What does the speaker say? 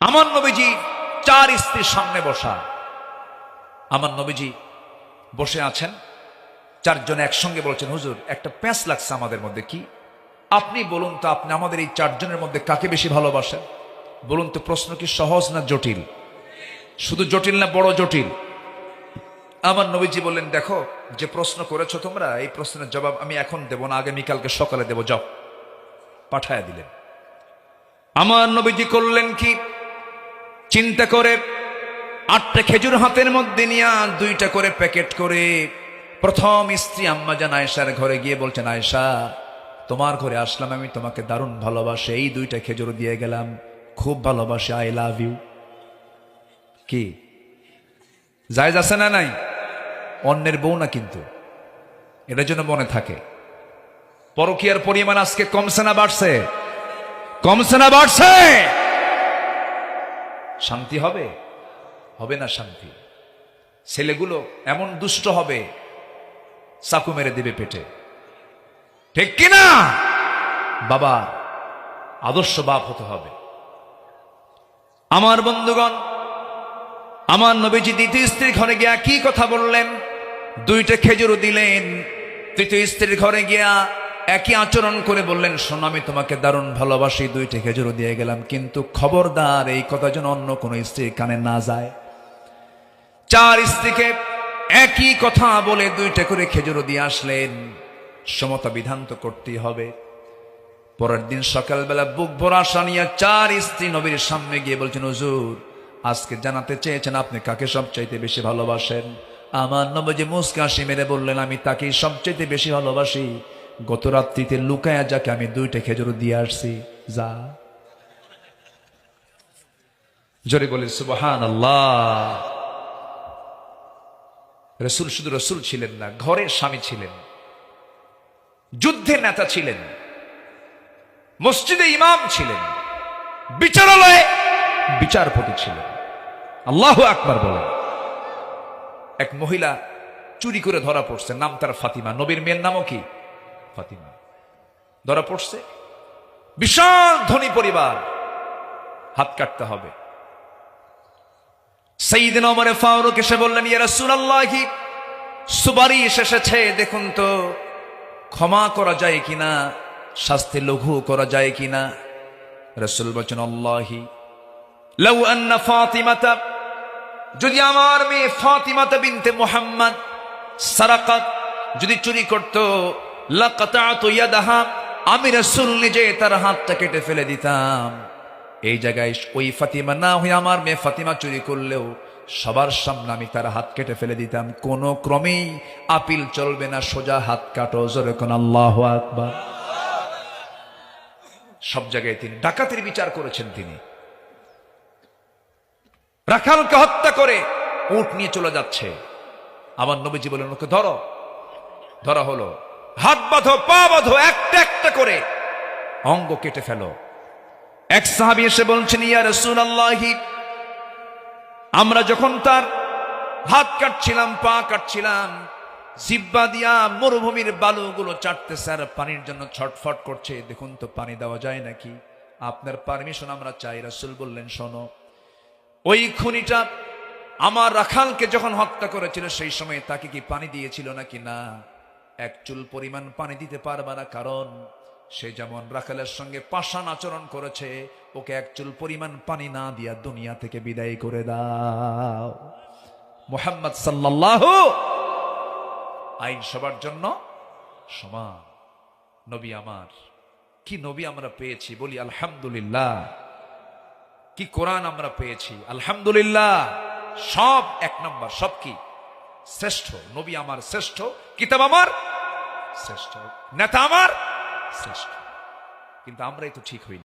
আমার নবীজি চার স্ত্রীর সামনে বসা। আমার নবীজি বসে আছেন। চারজন একসঙ্গে বলছেন, হুজুর, একটা প্যাঁচ লাগছে আমাদের মধ্যে, কি? আপনি বলুন তো, আপনি আমাদের এই চারজনের মধ্যে কাকে বেশি ভালোবাসেন? বলুন তো, প্রশ্ন কি সহজ না জটিল? শুধু জটিল না বড় জটিল? আমার নবীজি বললেন, দেখো, যে প্রশ্ন করেছ তোমরা, এই প্রশ্নের জবাব আমি এখন দেব না আগামীকালকে সকালে দেব। যাও। পাঠায়া দিলেন। আমার নবীজি করলেন কি? চিন্তা করে আটটা খেজুর হাতের মধ্যে নিয়ে দুইটা করে প্যাকেট করে প্রথম স্ত্রী আম্মা জান আয়েশার ঘরে গিয়ে বলছেন, আয়েশা, তোমার ঘরে আসলাম আমি, তোমাকে দারুণ ভালোবাসে। এই দুইটা খেজুর দিয়ে গেলাম। খুব ভালোবাসে, আই লাভ ইউ। কি? জায়জ আছে না নাই? অন্যের বউ না কিন্তু। এটার জন্য মনে থাকে। পরকিয়ার পরিমাণ আজকে কমছে না বাড়ছে? কমছে না বাড়ছে? শান্তি হবে? হবে না শান্তি? ছেলেগুলো এমন দুষ্ট হবে, চাকু মেরে দেবে পেটে। ঠিক কিনা? বাবা, আদর্শ বাপ হতে হবে। আমার বন্ধুগণ, আমার নবীজি দ্বিতীয় স্ত্রীর ঘরে গিয়া কি কথা বললেন? দুইটা খেজুর দিলেন। তৃতীয় স্ত্রীর ঘরে গিয়া একই আচরণ করে বললেন, শোনো, আমি তোমাকে দারুণ ভালোবাসি, দুইটা খেজুর দিয়ে গেলাম, কিন্তু খবরদার এই কথা যেন অন্য কোনো স্ত্রীর কানে না যায়। চার স্ত্রীকে একই কথা বলে দুইটা করে খেজুর দিয়ে আসলেন। সমতা বিধান তো করতেই হবে। পরের দিন সকালবেলা বুক ভরা সানিয়া চার স্ত্রী নবীর সামনে গিয়ে বলছেন, হুজুর, আজকে জানাতে চেয়েছেন আপনি কাকে সবচাইতে বেশি ভালোবাসেন? আমার নবজি মুসকাশি মেরে বললেন, আমি তাকেই সবচাইতে বেশি ভালোবাসি। গত রাত্রিতে লুকায়া যাকে আমি দুইটা খেজুর দিয়ে আসছি, যা। জোরে বলি সুবহান আল্লাহ রসুল শুধু রসুল ছিলেন না, ঘরের স্বামী ছিলেন, যুদ্ধের নেতা ছিলেন, মসজিদে ইমাম ছিলেন, বিচারালয়ে বিচারপতি ছিলেন। আল্লাহ আকবার বলেন। এক মহিলা চুরি করে ধরা পড়ছে, নাম তার ফাতিমা। নবীর মেয়ের নামও কি? ফাতিমা। ধরা পড়ছে। বিশাল ধনী পরিবার। হাত কাটতে হবে। সেইদিন ওমরে ফারুক এসে বললেন, ইয়া রাসূলুল্লাহি, সুপারিশ এসেছে, দেখুন তো, ক্ষমা করা যায় কিনা, শাস্তি লঘু করা যায় কিনা? রসুল বলছেন, আল্লাহি, লাউ আন্না ফাতিমাতা, যদি আমার মেয়ে ফাতিমাতা বিনতে মোহাম্মদ সারাকাত যদি চুরি করত আমি রসুল নিজে তার হাতটা কেটে ফেলে দিতাম। এই জায়গায় ওই ফাতিমা না হয়ে আমার মেয়ে ফাতিমা চুরি করলেও সবার সামনে আমি তার হাত কেটে ফেলে দিতাম। কোন ক্রমেই আপিল চলবে না, সোজা হাত কাটো, জোরে কোন আল্লাহ আকবার। সব জায়গায় তিনি ডাকাতির বিচার করেছেন তিনি। রাখালকে হত্যা করে উট নিয়ে চলে যাচ্ছে। আমার নবীজি বলেন, ওকে ধরো। ধরা হলো। হাত বাঁধো, পা বাঁধো, একটা একটা করে অঙ্গ কেটে ফেলো। এক সাহাবি এসে বলছেন, ইয়া রাসূলুল্লাহি, আমরা যখন তার হাত কাটছিলাম, পা কাটছিলাম, জিব্বা দিয়া মরুভূমির বালুগুলো চাটতেছে আর পানির জন্য ছটফট করছে, দেখুন তো, পানি দেওয়া যায় নাকি? আপনার পারমিশন আমরা চাই, রাসূল বললেন, শোনো, ওই খুনিটা আমার রাখালকে যখন হত্যা করেছিল, সেই সময় তাকে কি পানি দিয়েছিল নাকি না? এক চুল পরিমাণ পানি দিতে পারবে না, কারণ সে যেমন রাখালের সঙ্গে পাষাণ আচরণ করেছে, ওকে এক চুল পরিমাণ পানি না দিয়া দুনিয়া থেকে বিদায় করে দাও। মোহাম্মদ সাল্লাহ আইন সবার জন্য সমান। নবী আমার, কি নবী আমরা পেয়েছি বলি আলহামদুলিল্লাহ। কি কোরআন আমরা পেয়েছি আলহামদুলিল্লাহ। সব এক নম্বর, সব কি? শ্রেষ্ঠ, নবী আমার শ্রেষ্ঠ, কিতাব আমার শ্রেষ্ঠ। নেতা আমার? শ্রেষ্ঠ। কিন্তু আমরাই তো ঠিক হইনি